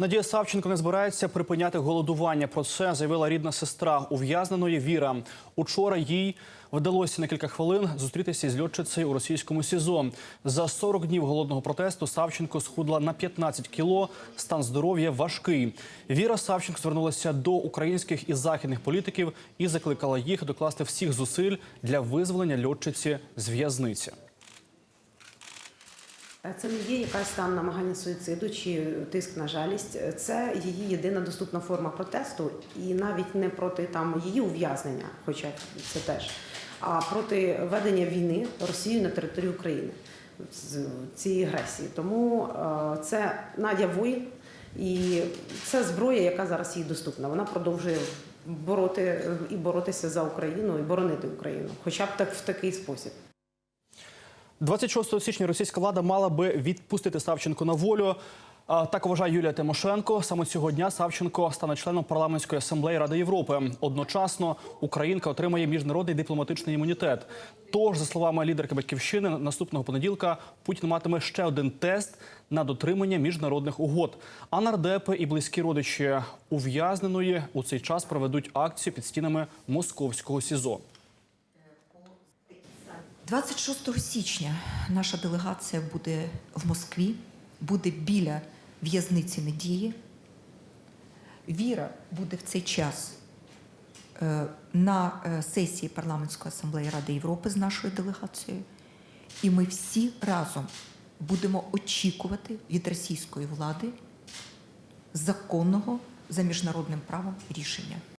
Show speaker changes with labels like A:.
A: Надія Савченко не збирається припиняти голодування. Про це заявила рідна сестра ув'язненої Віра. Учора їй вдалося на кілька хвилин зустрітися із льотчицею у російському СІЗО. За 40 днів голодного протесту Савченко схудла на 15 кіло. Стан здоров'я важкий. Віра Савченко звернулася до українських і західних політиків і закликала їх докласти всіх зусиль для визволення льотчиці з в'язниці.
B: Це не є якась там намагання суїциду чи тиск на жалість. Це її єдина доступна форма протесту, і навіть не проти там її ув'язнення, хоча це теж, а проти ведення війни Росією на території України з цієї агресії. Тому е, це Надя воїн, і це зброя, яка зараз їй доступна. Вона продовжує бороти і боротися за Україну і боронити Україну, хоча б так в такий спосіб.
A: 26 січня російська влада мала би відпустити Савченко на волю. Так вважає Юлія Тимошенко. Саме цього дня Савченко стане членом парламентської асамблеї Ради Європи. Одночасно Українка отримає міжнародний дипломатичний імунітет. Тож, за словами лідерки батьківщини, наступного понеділка Путін матиме ще один тест на дотримання міжнародних угод. А нардепи і близькі родичі ув'язненої у цей час проведуть акцію під стінами московського СІЗО.
C: 26 січня наша делегація буде в Москві, буде біля в'язниці Надії. Віра буде в цей час е, на е, сесії парламентської асамблеї Ради Європи з нашою делегацією. І ми всі разом будемо очікувати від російської влади законного за міжнародним правом рішення.